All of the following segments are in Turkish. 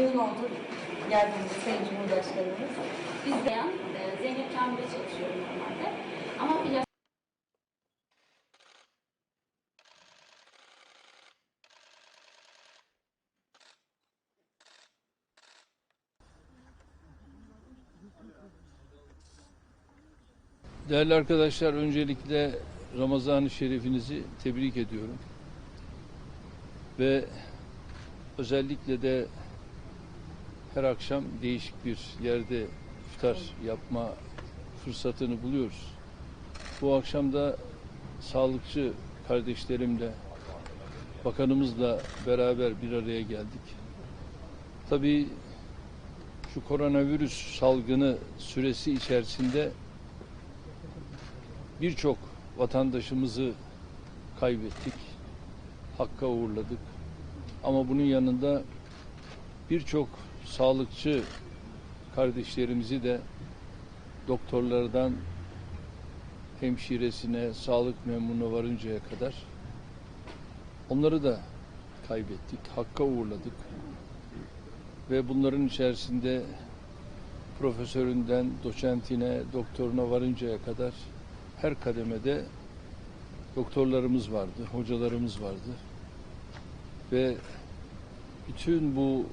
oldu geldiğinde Sayın Cumhurbaşkanımız. Biz de e, Zeynep Kamil'de çalışıyorum normalde. Ama bir Değerli arkadaşlar öncelikle Ramazan-ı Şerifinizi tebrik ediyorum. Ve özellikle de her akşam değişik bir yerde iftar yapma fırsatını buluyoruz. Bu akşam da sağlıkçı kardeşlerimle, bakanımızla beraber bir araya geldik. Tabii şu koronavirüs salgını süresi içerisinde birçok vatandaşımızı kaybettik. Hakka uğurladık. Ama bunun yanında birçok sağlıkçı kardeşlerimizi de doktorlardan hemşiresine, sağlık memuruna varıncaya kadar onları da kaybettik. Hakka uğurladık. Ve bunların içerisinde profesöründen doçentine, doktoruna varıncaya kadar her kademede doktorlarımız vardı, hocalarımız vardı. Ve bütün bu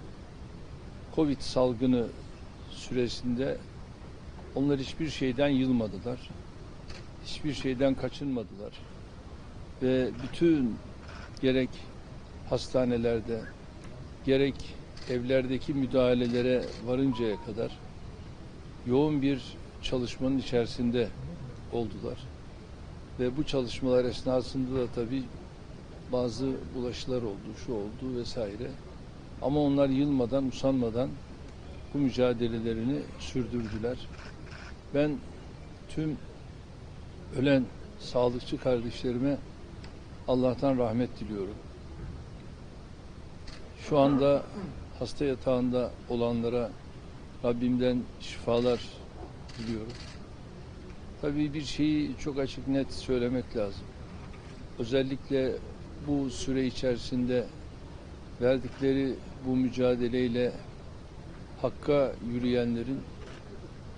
Covid salgını süresinde onlar hiçbir şeyden yılmadılar. Hiçbir şeyden kaçınmadılar. Ve bütün gerek hastanelerde gerek evlerdeki müdahalelere varıncaya kadar yoğun bir çalışmanın içerisinde oldular. Ve bu çalışmalar esnasında da tabii bazı bulaşılar oldu, şu oldu vesaire. Ama onlar yılmadan, usanmadan bu mücadelelerini sürdürdüler. Ben tüm ölen sağlıkçı kardeşlerime Allah'tan rahmet diliyorum. Şu anda hasta yatağında olanlara Rabbimden şifalar diliyorum. Tabii bir şeyi çok açık net söylemek lazım. Özellikle bu süre içerisinde verdikleri bu mücadeleyle hakka yürüyenlerin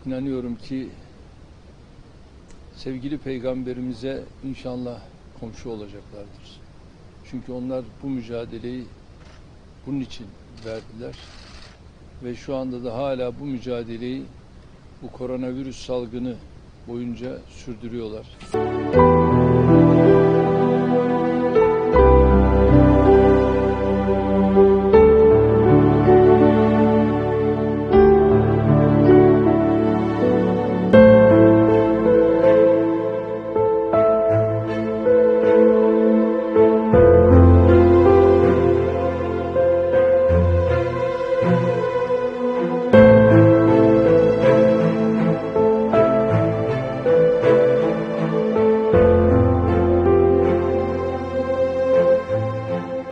inanıyorum ki sevgili peygamberimize inşallah komşu olacaklardır. Çünkü onlar bu mücadeleyi bunun için verdiler ve şu anda da hala bu mücadeleyi bu koronavirüs salgını boyunca sürdürüyorlar.